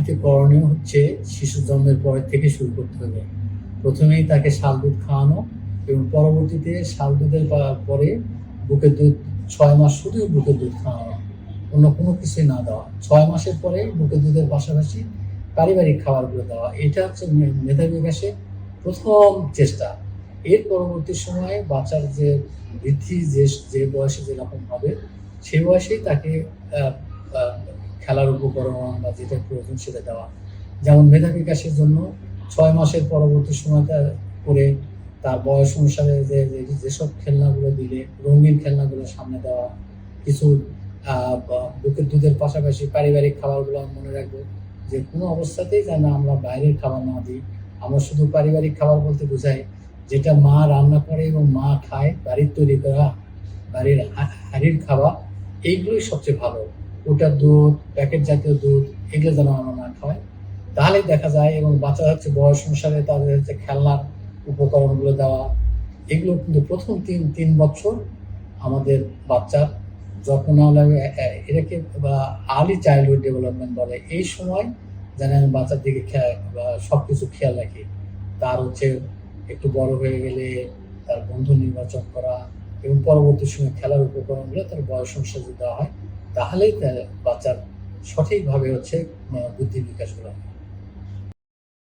এতে করণীয় হচ্ছে শিশু জন্মের পর থেকে শুরু করতে হবে। প্রথমেই তাকে শাল দুধ খাওয়ানো এবং পরবর্তীতে শাল দুধের পরে বুকের দুধ, ছয় মাস শুধুই বুকের দুধ খাওয়ানো। অন্য কোনো কিছুই না দেওয়া। ছয় মাসের পরে বুকের দুধের পাশাপাশি পারিবারিক খাবারগুলো দেওয়া। এটা হচ্ছে মেধা বিকাশের প্রথম চেষ্টা। এর পরবর্তী সময়ে বাচ্চার যে বৃদ্ধি, যে যে বয়সে যেরকম হবে, সেই বয়সেই তাকে খেলার উপকরণ বা যেটা প্রয়োজন সেটা দেওয়া। যেমন মেধা বিকাশের জন্য ছয় মাসের পরবর্তী সময়টা করে তার বয়স অনুসারে যে যেসব খেলনাগুলো দিলে, রঙিন খেলনাগুলো সামনে দেওয়া, কিছু বুকের দুধের পাশাপাশি পারিবারিক খাবারগুলো মনে রাখব যে, কোনো অবস্থাতেই যেন আমরা বাইরের খাবার না দিই। আমরা শুধু পারিবারিক খাবার বলতে বোঝাই যেটা মা রান্না করে এবং মা খায়, বাড়ির তৈরি করা, বাড়ির হাড়ির খাবার এইগুলোই সবচেয়ে ভালো। ওটার দুধ, প্যাকেট জাতীয় দুধ, এগুলো যেন আমরা না খাওয়াই তাহলেই দেখা যায় এবং বাচ্চা হচ্ছে বয়স অনুসারে তাদের হচ্ছে খেলনার উপকরণগুলো দেওয়া। এগুলো কিন্তু প্রথম তিন তিন বছর আমাদের বাচ্চার যত্ন নেওয়া লাগে এটাকে বা আর্লি চাইল্ডহুড ডেভেলপমেন্ট বলে, এই সময় যেন আমি বাচ্চার দিকে সব কিছু খেয়াল রাখি। তার হচ্ছে একটু বড় হয়ে গেলে তার বন্ধু নির্বাচন করা এবং পরবর্তী সময় খেলার উপকরণগুলো তার বয়স অনুসারে দেওয়া হয়। তাহলেই বাচ্চার সঠিকভাবে হচ্ছে বুদ্ধির বিকাশ করা হয়।